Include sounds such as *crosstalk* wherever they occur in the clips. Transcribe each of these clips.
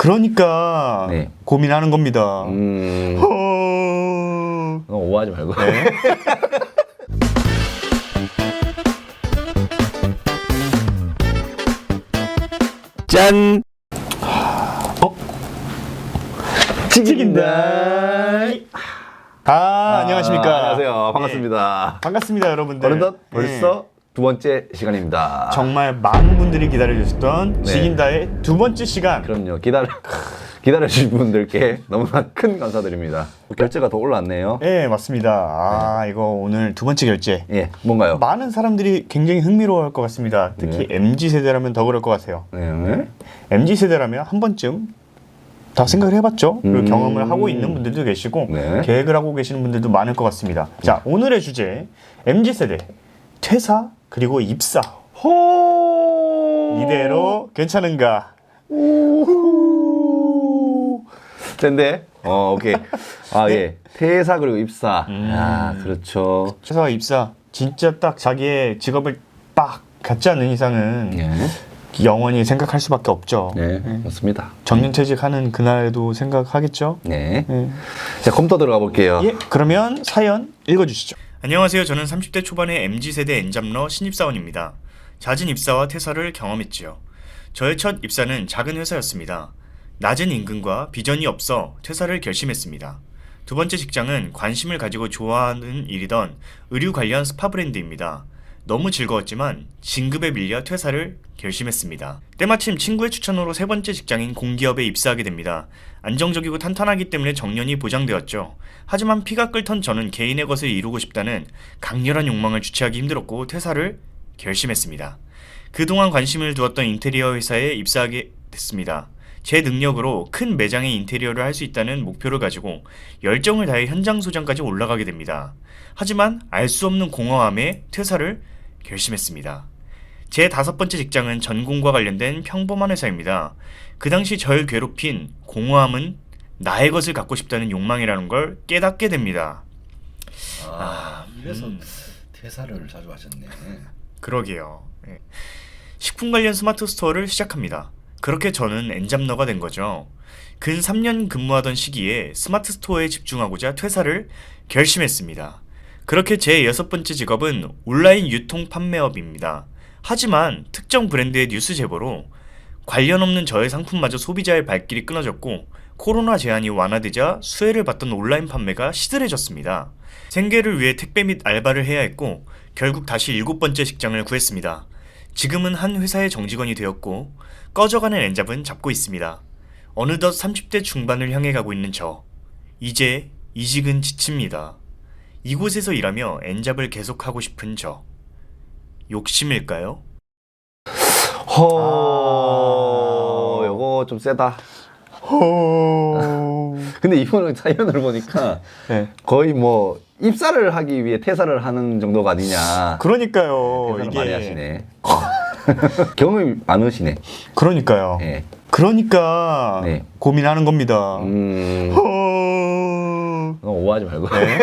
그러니까 네. 고민하는 겁니다. 음, 어... 너무 오해하지 말고. 네. *laughs* 짠! 어? 튀긴다. 아, 안녕하십니까. 안녕하세요. 반갑습니다. 네. 반갑습니다, 여러분들. 어느덧 네. 벌써 두 번째 시간입니다. 정말 많은 분들이 기다려주셨던 네. 지긴다의 두 번째 시간. 그럼요. 기다려 *laughs* 기다려주신 분들께 너무나 큰 감사드립니다. 결제가 더 올랐네요. 네, 맞습니다. 아, 이거 오늘 두 번째 결제. 예, 뭔가요? 많은 사람들이 굉장히 흥미로워할 것 같습니다. 특히 네. MZ 세대라면 더 그럴 것 같아요. 네. MZ 세대라면 한 번쯤 다 생각을 해봤죠. 그리고 음. 경험을 하고 있는 분들도 계시고 네. 계획을 하고 계시는 분들도 많을 것 같습니다. 자, 오늘의 주제 MZ 세대 퇴사 그리고 입사 호 이대로 괜찮은가? 센데? 어, 오케이. 아, 네. 예. 퇴사 그리고 입사. 음. 아, 그렇죠. 퇴사 입사 진짜 딱 자기의 직업을 빡 갖지 않는 이상은 예. 영원히 생각할 수밖에 없죠. 네, 맞습니다. 정년퇴직하는 그날도 생각하겠죠. 네. 네. 자, 컴퓨터 들어가 볼게요. 예, 그러면 사연 읽어주시죠. 안녕하세요. 저는 30대 초반의 MZ세대 엔잡러 신입사원입니다. 잦은 입사와 퇴사를 경험했지요. 저의 첫 입사는 작은 회사였습니다. 낮은 임금과 비전이 없어 퇴사를 결심했습니다. 두 번째 직장은 관심을 가지고 좋아하는 일이던 의류 관련 스파 브랜드입니다. 너무 즐거웠지만 진급에 밀려 퇴사를 결심했습니다. 때마침 친구의 추천으로 세 번째 직장인 공기업에 입사하게 됩니다. 안정적이고 탄탄하기 때문에 정년이 보장되었죠. 하지만 피가 끓던 저는 개인의 것을 이루고 싶다는 강렬한 욕망을 주체하기 힘들었고 퇴사를 결심했습니다. 그동안 관심을 두었던 인테리어 회사에 입사하게 됐습니다. 제 능력으로 큰 매장의 인테리어를 할 수 있다는 목표를 가지고 열정을 다해 현장 소장까지 올라가게 됩니다. 하지만 알 수 없는 공허함에 퇴사를 결심했습니다. 제 다섯 번째 직장은 전공과 관련된 평범한 회사입니다. 그 당시 절 괴롭힌 공허함은 나의 것을 갖고 싶다는 욕망이라는 걸 깨닫게 됩니다. 아, 이래서 퇴사를 자주 하셨네. 그러게요. 예. 식품 관련 스마트 스토어를 시작합니다. 그렇게 저는 엔잡러가 된 거죠. 근 3년 근무하던 시기에 스마트 스토어에 집중하고자 퇴사를 결심했습니다. 그렇게 제 여섯 번째 직업은 온라인 유통 판매업입니다. 하지만 특정 브랜드의 뉴스 제보로 관련 없는 저의 상품마저 소비자의 발길이 끊어졌고 코로나 제한이 완화되자 수혜를 받던 온라인 판매가 시들해졌습니다. 생계를 위해 택배 및 알바를 해야 했고 결국 다시 일곱 번째 직장을 구했습니다. 지금은 한 회사의 정직원이 되었고 꺼져가는 엔잡은 잡고 있습니다. 어느덧 30대 중반을 향해 가고 있는 저. 이제 이직은 지칩니다. 이곳에서 일하며 엔잡을 계속하고 싶은 저. 욕심일까요? 허, 요거 좀 세다. 근데 이분은 사연을 보니까 네. 거의 뭐 입사를 하기 위해 퇴사를 하는 정도가 아니냐. 그러니까요. 퇴사를 이게 많이 하시네. *laughs* 경험이 많으시네. 그러니까요. 예. 그러니까 네. 고민하는 겁니다. 음, 어... 너무 오해하지 말고. 네.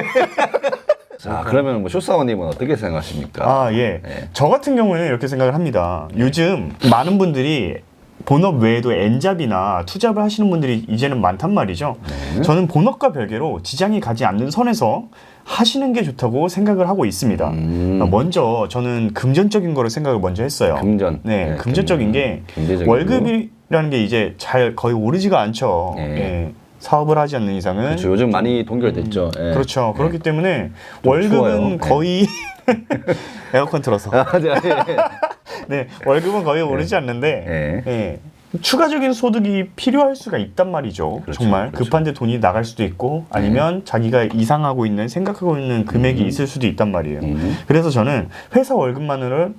*laughs* 자, 그러면 뭐 쇼사원님은 어떻게 생각하십니까? 아, 예. 네. 저 같은 경우에는 이렇게 생각을 합니다. 요즘 많은 분들이 본업 외에도 엔잡이나 투잡을 하시는 분들이 이제는 많단 말이죠. 네. 저는 본업과 별개로 지장이 가지 않는 선에서 하시는 게 좋다고 생각을 하고 있습니다. 음. 먼저 저는 금전적인 거를 생각을 먼저 했어요. 금전. 네, 금전적인 게 경제적인 월급이라는 게 이제 잘 거의 오르지가 않죠. 네. 예. 사업을 하지 않는 이상은 그렇죠. 요즘 많이 동결됐죠. 예. 그렇죠. 예. 그렇기 때문에 좀 월급은 추워요. 네. 거의 *laughs* 에어컨 틀어서 아, 네, 예. *laughs* 네 월급은 거의 오르지 않는데 예. 예. 추가적인 소득이 필요할 수가 있단 말이죠. 그렇죠, 정말 그렇죠. 급한데 돈이 나갈 수도 있고 아니면 자기가 이상하고 있는 생각하고 있는 금액이 음. 있을 수도 있단 말이에요. 음. 그래서 저는 회사 월급만으로.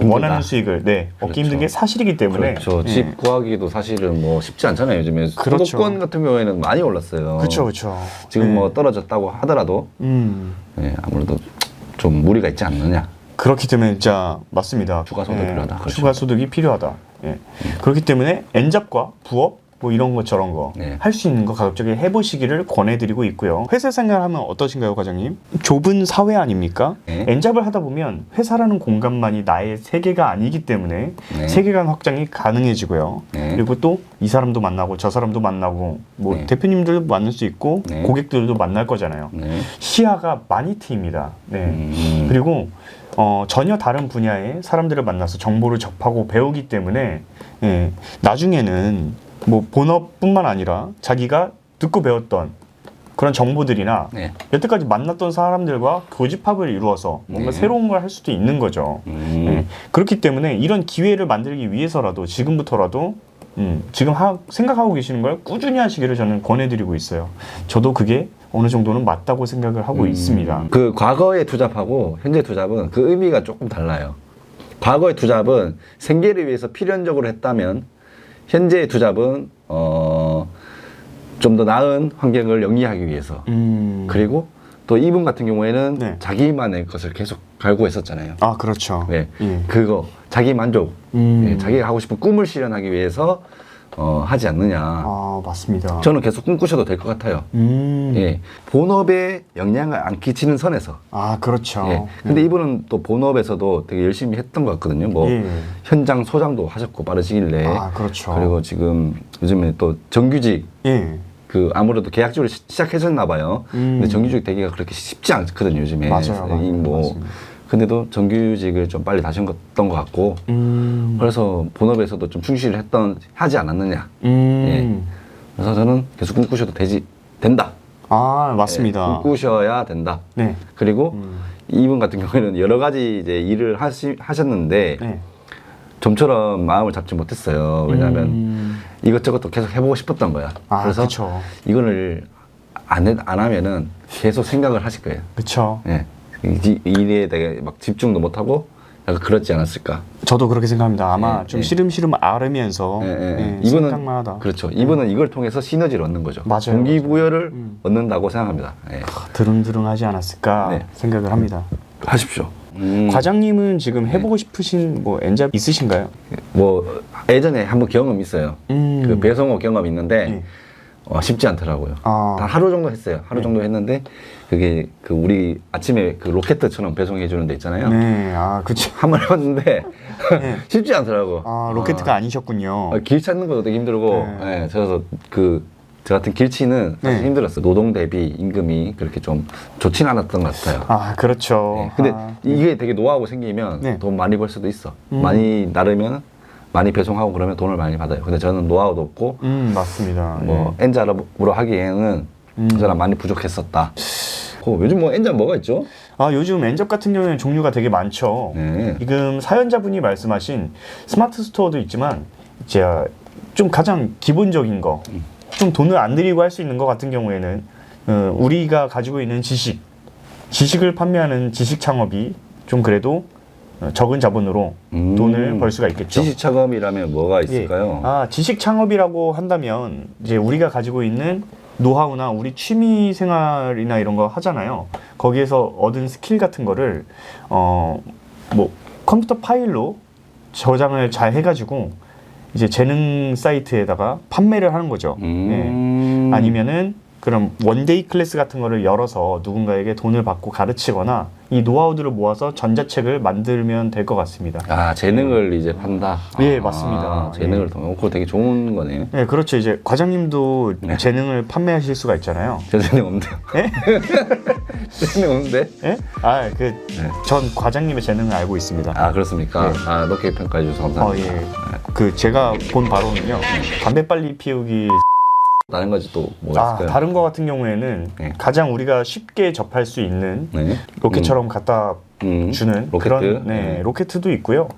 원하는 수익을 네, 얻기 그렇죠. 힘든 게 사실이기 때문에 그렇죠. 예. 집 구하기도 사실은 뭐 쉽지 않잖아요. 요즘에 그렇죠. 수도권 같은 경우에는 많이 올랐어요. 그렇죠, 그렇죠. 지금 예. 뭐 떨어졌다고 하더라도 음. 예, 아무래도 좀 무리가 있지 않느냐. 그렇기 때문에 진짜 맞습니다. 추가 소득이 필요하다. 그렇죠. 추가 소득이 필요하다. 예. 그렇기 때문에 엔잡과 부업 뭐 이런 거 저런 거 네. 할수 있는 거 가급적이 해보시기를 권해드리고 있고요. 회사 생활하면 어떠신가요, 과장님? 좁은 사회 아닙니까? 네. 엔잡을 하다 보면 회사라는 공간만이 나의 세계가 아니기 때문에 네. 세계관 확장이 가능해지고요. 네. 그리고 또 이 사람도 만나고 저 사람도 만나고 뭐 네. 대표님들도 만날 수 있고 네. 고객들도 만날 거잖아요. 네. 시야가 많이 트입니다. 네. 음. 그리고 어, 전혀 다른 분야의 사람들을 만나서 정보를 접하고 배우기 때문에 예, 나중에는 뭐 본업뿐만 아니라 자기가 듣고 배웠던 그런 정보들이나 네. 여태까지 만났던 사람들과 교집합을 이루어서 뭔가 네. 새로운 걸 할 수도 있는 거죠. 음. 예, 그렇기 때문에 이런 기회를 만들기 위해서라도 지금부터라도 음, 지금 하, 생각하고 계시는 걸 꾸준히 하시기를 저는 권해드리고 있어요. 저도 그게 어느 정도는 맞다고 생각을 하고 있습니다. 그 과거의 투잡하고 현재 투잡은 그 의미가 조금 달라요. 과거의 투잡은 생계를 위해서 필연적으로 했다면 현재의 투잡은 어, 좀 더 나은 환경을 영위하기 위해서 음, 그리고 또 이분 같은 경우에는 네. 자기만의 것을 계속 갈구했었잖아요. 아 그렇죠. 네. 예. 그거 자기 만족, 음. 예, 자기가 하고 싶은 꿈을 실현하기 위해서 어, 하지 않느냐. 아 맞습니다. 저는 계속 꿈꾸셔도 될 것 같아요. 음. 예, 본업에 영향을 안 끼치는 선에서. 아 그렇죠. 예. 근데 이분은 또 본업에서도 되게 열심히 했던 것 같거든요. 뭐 예. 현장 소장도 하셨고 빠르시길래. 아 그렇죠. 그리고 지금 요즘에 또 정규직 예. 그 아무래도 계약직으로 시- 시작하셨나 봐요. 음. 근데 정규직 되기가 그렇게 쉽지 않거든요 요즘에. 맞아요, 맞아요. 이뭐 맞습니다. 근데도 정규직을 좀 빨리 다셨던 것 같고. 음. 그래서 본업에서도 좀 충실을 했던 하지 않았느냐. 음. 그래서 저는 계속 꿈꾸셔도 되지 된다. 아 예, 맞습니다. 꿈꾸셔야 된다. 네. 그리고 음. 이분 같은 경우에는 여러 가지 이제 일을 하시, 하셨는데 네. 좀처럼 마음을 잡지 못했어요. 왜냐하면 음. 이것저것 또 계속 해보고 싶었던 거야. 아 그래서 그렇죠. 이거를 안, 해- 안 하면은 계속 생각을 하실 거예요. 그렇죠. 예. 이- 이 일에 대해 막 집중도 못하고 약간 그렇지 않았을까. 저도 그렇게 생각합니다. 아마 예, 좀 예. 시름시름 앓으면서 예, 예, 예. 예, 이분은 생각만 하다. 그렇죠. 이분은 이걸 통해서 시너지를 얻는 거죠. 맞아요, 동기부여를 음. 얻는다고 생각합니다. 예. 드릉드릉하지 않았을까 네. 생각을 합니다. 하십시오. 음, 과장님은 지금 해보고 싶으신 뭐 엔잡 있으신가요? 뭐 예전에 한번 경험 있어요. 음. 그 배송업 경험 있는데 예. 어, 쉽지 않더라고요. 아. 단 하루 정도 했어요. 하루 네. 정도 했는데 그게 그 우리 아침에 그 로켓처럼 배송해 주는 데 있잖아요. 네, 아 그렇죠. 한 번 해봤는데 네. *laughs* 쉽지 않더라고. 아 로켓가 아 니셨군요. 어, 길 찾는 것도 되게 힘들고, 네. 예, 그래서 그, 저 같은 길치는 사실 네. 힘들었어요. 노동 대비 임금이 그렇게 좀 좋지는 않았던 것 같아요. 아 그렇죠. 네. 근데 아, 이게 되게 노하우가 생기면 네. 돈 많이 벌 수도 있어. 음. 많이 나르면 많이 배송하고 그러면 돈을 많이 받아요. 근데 저는 노하우도 없고, 음 맞습니다. 뭐, 예. 엔자로 하기에는 음. 그 사람 많이 부족했었다. 어, 요즘 뭐 엔자 뭐가 있죠? 아 요즘 엔잡 같은 경우에는 종류가 되게 많죠. 네. 지금 사연자분이 말씀하신 스마트 스토어도 있지만 이제 좀 가장 기본적인 거, 좀 돈을 안 들이고 할 수 있는 거 같은 경우에는 어, 우리가 가지고 있는 지식, 지식을 판매하는 지식 창업이 좀 그래도 어, 적은 자본으로 음. 돈을 벌 수가 있겠죠. 지식차검이라면 뭐가 예. 있을까요? 아, 지식 창업이라고 한다면 이제 우리가 가지고 있는 노하우나 우리 취미 생활이나 이런 거 하잖아요. 거기에서 얻은 스킬 같은 거를 어 뭐 컴퓨터 파일로 저장을 잘 해가지고 이제 재능 사이트에다가 판매를 하는 거죠. 음. 예. 아니면은 그럼 원데이 클래스 같은 거를 열어서 누군가에게 돈을 받고 가르치거나 이 노하우들을 모아서 전자책을 만들면 될 것 같습니다. 아, 재능을 이제 판다. 예, 아, 맞습니다. 재능을 예. 통해. 어, 그거 되게 좋은 거네요. 네, 그렇죠. 이제 과장님도 네. 재능을 판매하실 수가 있잖아요. 저 재능 없는데요. 예? *laughs* 재능 없는데? 예? 아, 그, 네. 전 과장님의 재능을 알고 있습니다. 아, 그렇습니까? 네. 아, 높게 평가해 주셔서 어, 감사합니다. 예. 그, 제가 본 바로는요, 담배 빨리 피우기. 다른 거지 또 뭐가 아, 있을까요? 다른 거 같은 경우에는 네. 가장 우리가 쉽게 접할 수 있는 네. 로켓처럼 갖다 음. 주는 로켓? 그런 네, 네. 로켓도 있고요.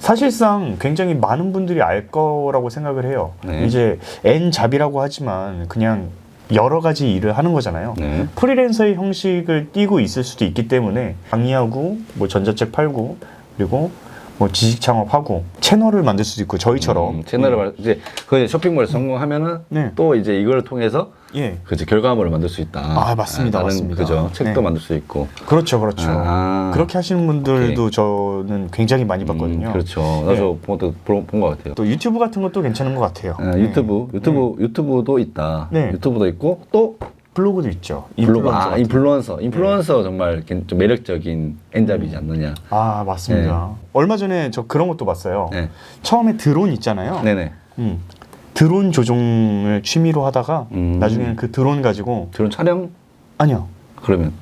사실상 굉장히 많은 분들이 알 거라고 생각을 해요. 네. 이제 N잡이라고 하지만 그냥 여러 가지 일을 하는 거잖아요. 네. 프리랜서의 형식을 띠고 있을 수도 있기 때문에 강의하고 뭐 전자책 팔고 그리고 뭐 지식 창업하고 채널을 만들 수도 있고 저희처럼 음, 채널을 말- 이제 그 이제 쇼핑몰에 성공하면은 네. 또 이제 이걸 통해서 예 그치 결과물을 만들 수 있다. 아, 맞습니다, 다른 맞습니다. 그죠. 책도 네. 만들 수 있고. 그렇죠 그렇죠 아. 그렇게 하시는 분들도 저는 굉장히 많이 봤거든요 음, 그렇죠. 나도 본것 같아요. 또 유튜브 같은 것도 괜찮은 것 같아요 아, 네. 유튜브, 유튜브, 유튜브도 있다. 네. 유튜브도 있고 또 블로그도 있죠 블로그, 아, 같은 인플루언서, 인플루언서 정말 좀 매력적인 엔잡이지 않느냐. 아 맞습니다. 얼마 전에 저 그런 것도 봤어요. 네, 처음에 드론 있잖아요. 네네. 음. 드론 조종을 취미로 하다가 음. 나중에는 그 드론 가지고 드론 촬영 아니요 그러면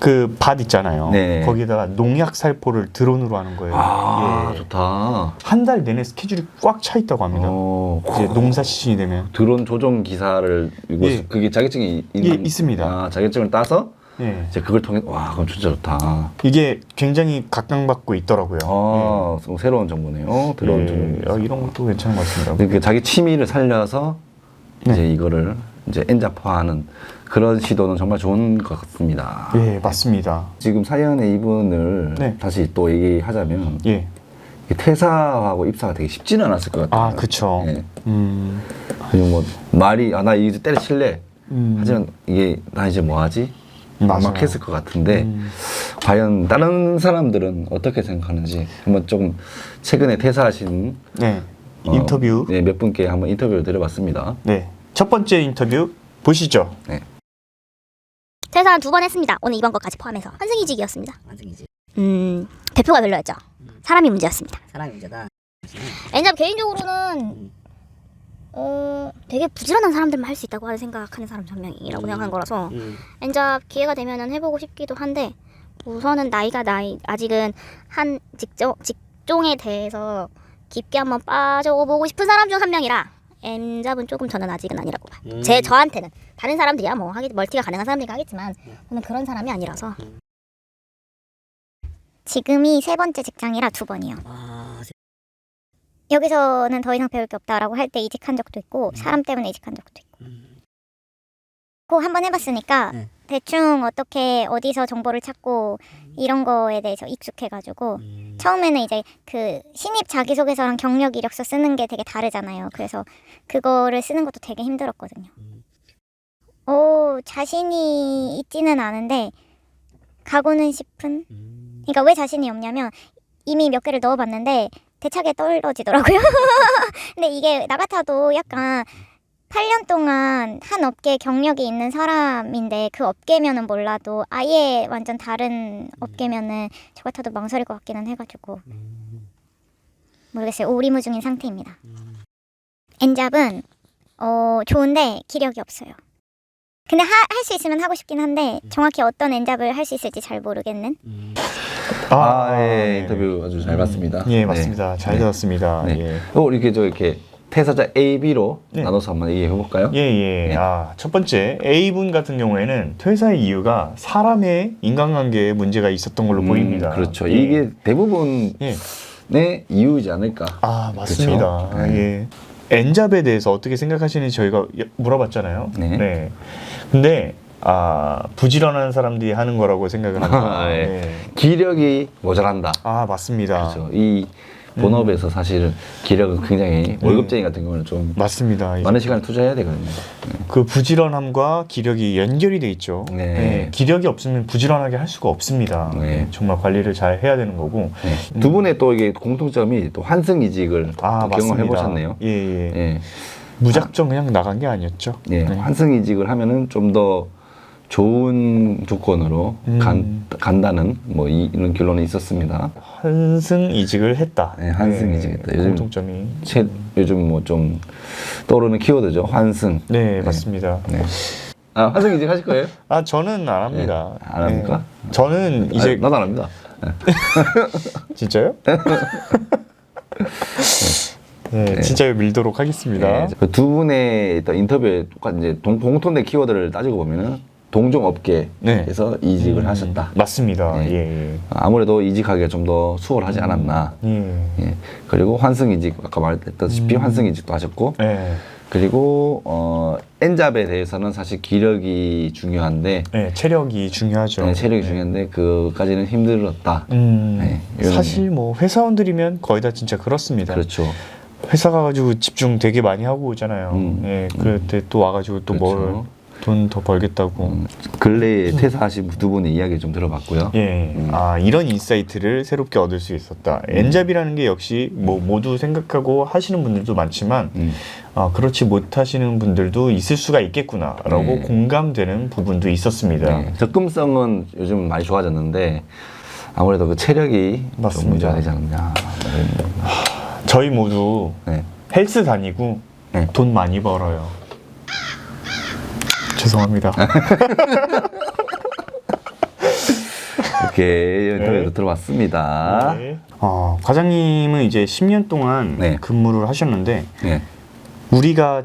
그 밭 있잖아요. 네. 거기다가 농약 살포를 드론으로 하는 거예요. 아 예. 좋다. 한 달 내내 스케줄이 꽉 차 있다고 합니다. 어, 이제 농사 시즌이 되면 드론 조종 기사를 이거 예. 그게 자격증이 있, 예, 있습니다. 아, 자격증을 따서 예. 이제 그걸 통해 와 그럼 진짜 좋다. 이게 굉장히 각광받고 있더라고요. 아 새로운 정보네요. 드론 예. 조종. 아, 이런 것도 괜찮은 것 같습니다. 그러니까 자기 취미를 살려서 네. 이제 이거를 이제 엔잡화하는 그런 시도는 정말 좋은 것 같습니다. 예, 맞습니다. 지금 사연의 이분을 네. 다시 또 얘기하자면 예. 퇴사하고 입사가 되게 쉽지는 않았을 것 같아요. 아, 그쵸. 예. 음. 그리고 뭐 말이 아 나 이제 때려칠래. 음. 하지만 이게 나 이제 뭐 하지? 막막했을 것 같은데 음. 과연 다른 사람들은 어떻게 생각하는지 한번 조금 최근에 퇴사하신 네. 어, 인터뷰. 네, 몇 분께 한번 인터뷰를 드려봤습니다. 네. 첫 번째 인터뷰 보시죠. 네. 퇴사 한두번 했습니다. 오늘 이번 것까지 포함해서 환승이직이었습니다. 완승이지. 음 대표가 별로였죠. 사람이 문제였습니다. 사람이 문제다. 엔잡 개인적으로는 어 되게 부지런한 사람들만 할 수 있다고 하는 생각하는 사람 한 명이라고 생각하는 거라서 음. 엔잡 기회가 되면은 해보고 싶기도 한데 우선은 나이가 나이 아직은 한 직종 직종에 대해서 깊게 한번 빠져보고 싶은 사람 중 한 명이라 엔잡은 조금 저는 아직은 아니라고 봐요. 음. 제 저한테는 다른 사람들이야 뭐 하기 멀티가 가능한 사람들이 하겠지만 저는 그런 사람이 아니라서 지금이 세 번째 직장이라 두 번이요. 아, 세- 여기서는 더 이상 배울 게 없다라고 할 때 이직한 적도 있고 사람 때문에 이직한 적도 있고 음. 그한번 해봤으니까 네. 대충 어떻게 어디서 정보를 찾고 이런 거에 대해서 익숙해가지고 음. 처음에는 이제 그 신입 자기소개서랑 경력 이력서 쓰는 게 되게 다르잖아요. 그래서 그거를 쓰는 것도 되게 힘들었거든요. 음. 오 자신이 있지는 않은데 가고는 싶은. 음. 그러니까 왜 자신이 없냐면 이미 몇 개를 넣어봤는데 대차게 떨어지더라고요. *laughs* 근데 이게 나 같아도 약간 8년 동안 한 업계 경력이 있는 사람인데 그 업계면은 몰라도 아예 완전 다른 업계면은 저 같아도 망설일 것 같기는 해가지고 음. 모르겠어요. 오리무중인 상태입니다. 엔잡은 어 좋은데 기력이 없어요. 근데 할 수 있으면 하고 싶긴 한데 정확히 어떤 엔잡을 할 수 있을지 잘 모르겠는. 음. 아, 예, 네. 인터뷰 아주 잘 봤습니다. 예, 네. 맞습니다. 잘 네. 들었습니다. 네. 예. 어, 이렇게 저 이렇게 퇴사자 A, B로 네. 나눠서 한번 얘기해 볼까요? 예, 예. 네. 아, 첫 번째 A분 같은 경우에는 퇴사의 이유가 사람의 인간관계에 문제가 있었던 걸로 음, 보입니다. 그렇죠. 예. 이게 대부분의 예. 이유이지 않을까. 아, 맞습니다. 그렇죠? 네. 예. 엔잡에 대해서 어떻게 생각하시는지 저희가 여- 물어봤잖아요. 네. 근데 아, 부지런한 사람들이 하는 거라고 생각을 합니다. *laughs* 아, 예. 예. 기력이 모자란다. 아, 맞습니다. 그렇죠. 이 본업에서 사실 기력은 굉장히 월급쟁이 같은 경우는 좀 맞습니다. 예. 많은 시간을 투자해야 되거든요. 그 부지런함과 기력이 연결이 돼 있죠. 네. 예, 기력이 없으면 부지런하게 할 수가 없습니다. 네. 예, 정말 관리를 잘 해야 되는 거고. 네. 두 분의 또 이게 공통점이 또 환승 이직을 아, 또 경험해 보셨네요. 예, 예. 예. 무작정 그냥 나간 게 아니었죠. 예. 네. 환승 이직을 하면은 좀더 좋은 조건으로 음. 간, 간다는 뭐 이, 이런 결론이 있었습니다. 환승 이직을 했다. 네, 환승 이직했다. 요즘- 공통점이. 최, 요즘 뭐 좀 떠오르는 키워드죠. 환승. 네, 맞습니다. 네. 아, 환승 이직 하실 거예요? 아, 저는 안 합니다. 네, 안 합니까? 네. 저는 이제 아, 나도 안 합니다. *laughs* 진짜요? 네, 진짜요 밀도록 하겠습니다. 네, 그 두 분의 일단 인터뷰에 똑같 이제 동, 공통된 키워드를 따지고 보면은 동종 업계에서 네. 이직을 음, 하셨다. 맞습니다. 네. 예, 아무래도 이직하기가 좀 더 수월하지 않았나. 예. 예. 예. 그리고 환승 이직 아까 말했다시피 음. 환승 이직도 하셨고 네. 그리고 어 엔잡에 대해서는 사실 기력이 중요한데 네, 체력이 중요하죠. 네, 체력이 중요한데 그까지는 힘들었다. 음, 네, 이런- 사실 뭐 회사원들이면 거의 다 진짜 그렇습니다. 그렇죠. 회사 가가지고 집중 되게 많이 하고 오잖아요. 음. 예, 그때 또 와가지고 또뭘 그렇죠. 돈 더 벌겠다고. 음, 근래에 퇴사하신 두 분의 이야기 좀 들어봤고요. 예, 음. 아 이런 인사이트를 새롭게 얻을 수 있었다. 엔잡이라는 게 역시 뭐 모두 생각하고 하시는 분들도 많지만 음, 아 그렇지 못하시는 분들도 있을 수가 있겠구나라고 네. 공감되는 부분도 있었습니다. 네, 접근성은 요즘 많이 좋아졌는데 아무래도 그 체력이 좀 맞습니다. 문제가 되지 않느냐. 저희 모두 네. 헬스 다니고 네. 돈 많이 벌어요. 죄송합니다. *laughs* 이렇게 네. 들어봤습니다. 네. 어, 과장님은 이제 10년 동안 네. 근무를 하셨는데 네. 우리가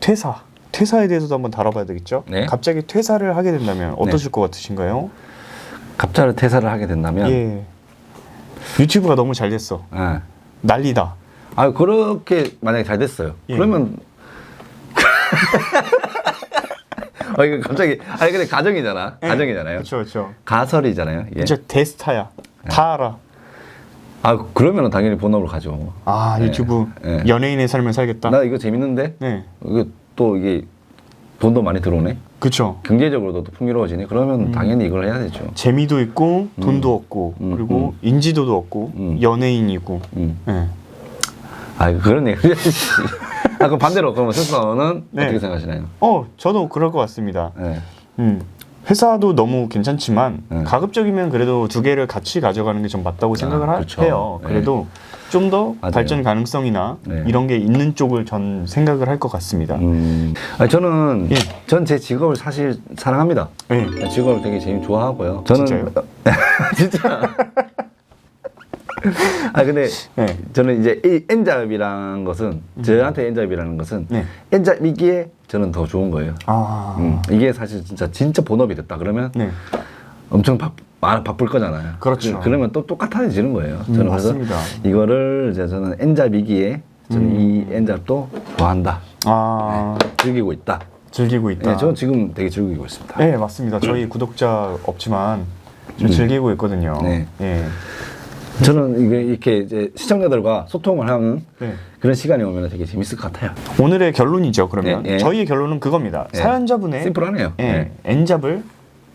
퇴사, 퇴사에 대해서도 한번 다뤄봐야 되겠죠? 네. 갑자기 퇴사를 하게 된다면 어떠실 것 같으신가요? 갑자기 퇴사를 하게 된다면 예. 유튜브가 너무 잘 됐어. 예. 난리다. 아 그렇게 만약에 잘 됐어요. 예. 그러면 *laughs* 아 이거 갑자기 아니 근데 가정이잖아. 가정이잖아요. 그렇죠, 그렇죠. 가설이잖아요. 예. 진짜 대스타야. 다 알아. 아 그러면 당연히 본업으로 가죠. 아 예. 유튜브 예. 연예인의 삶을 살겠다. 나 이거 재밌는데 네, 이거 또 이게 돈도 많이 들어오네. 그렇죠. 경제적으로도 또 풍요로워지네. 그러면 당연히 이걸 해야 되죠. 재미도 있고 돈도 얻고 음, 그리고 인지도도 얻고 음. 연예인이고. 음. 예. 아 그런 얘기. *laughs* 아 그럼 반대로 그러면 스스로는 네. 어떻게 생각하시나요? 어, 저도 그럴 것 같습니다. 네. 음. 회사도 너무 괜찮지만 네. 가급적이면 그래도 두 개를 같이 가져가는 게 좀 맞다고 생각을 하- 그렇죠. 해요. 네. 그래도 좀 더. 발전 가능성이나 네. 이런 게 있는 쪽을 전 생각을 할 것 같습니다. 음. 아니, 저는 예. 전 제 직업을 사실 사랑합니다. 네. 직업을 되게 재미 좋아하고요. 저는 진짜요? *laughs* 진짜. 아 근데 네. 저는 이제 이 엔잡이라는 것은 저한테 엔잡이라는 것은 음. 네. 엔잡이기에 저는 더 좋은 거예요. 아. 음, 이게 사실 진짜 진짜 본업이 됐다 그러면 네. 엄청 바, 아, 바쁠 거잖아요. 그렇죠. 그, 러면 또 똑같아지는 거예요. 음, 저는 그래서 맞습니다. 이거를 이제 저는 엔잡이기에 저는 음. 이 엔잡도 좋아한다. 아. 즐기고 있다. 즐기고 있다. 네, 저는 지금 되게 즐기고 있습니다. 네, 맞습니다. 저희 구독자 없지만 좀 음. 즐기고 있거든요. 네. 예. 저는 이게 이렇게 이제 시청자들과 소통을 하는 네. 그런 시간이 오면 되게 재밌을 것 같아요. 오늘의 결론이죠. 그러면 네, 예. 저희의 결론은 그겁니다. 네. 사연자분의 심플하네요. 예, 네. 엔잡을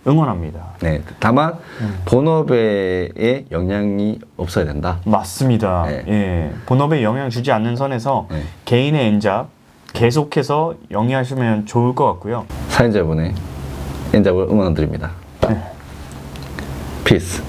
응원합니다. 네. 다만 음. 본업에 영향이 없어야 된다. 맞습니다. 네. 예, 본업에 영향 주지 않는 선에서 네. 개인의 엔잡 계속해서 영위하시면 좋을 것 같고요. 사연자분의 엔잡을 응원드립니다. 네. 피스.